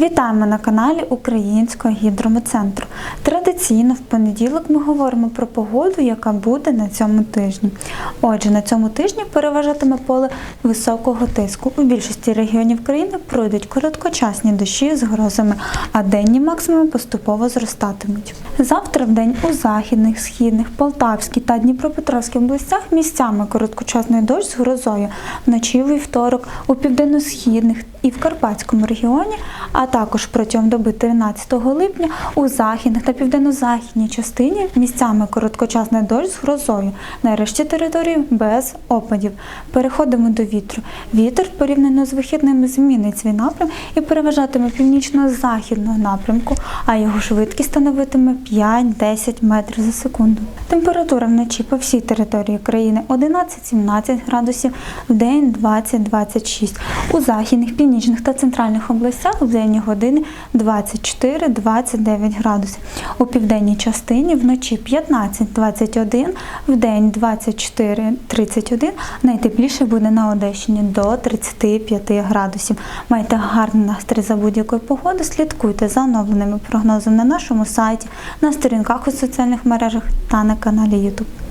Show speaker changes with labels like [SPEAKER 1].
[SPEAKER 1] Вітаємо на каналі Українського гідрометцентру. Традиційно в понеділок ми говоримо про погоду, яка буде на цьому тижні. Отже, на цьому тижні переважатиме поле високого тиску. У більшості регіонів країни пройдуть короткочасні дощі з грозами, а денні максимуми поступово зростатимуть. Завтра в день у західних, східних, Полтавській та Дніпропетровській областях місцями короткочасний дощ з грозою. Вночі у вівторок у південно-східних і в Карпатському регіоні, а також протягом доби 13 липня у західних та південно-західній частині місцями короткочасний дощ з грозою. На решті території без опадів. Переходимо до вітру. Вітер порівняно з вихідними змінить свій напрям і переважатиме північно-західного напрямку, а його швидкість становитиме 5-10 метрів за секунду. Температура вночі по всій території країни 11-17 градусів, в день 20-26. У західних, північних та центральних областях в денні години 24-29 градусів. У південній частині вночі 15-21, в день 24-31. Найтепліше буде на Одещині до 35 градусів. Майте гарний настрій за будь-якої погоди. Слідкуйте за оновленими прогнозами на нашому сайті, на сторінках у соціальних мережах та на каналі YouTube.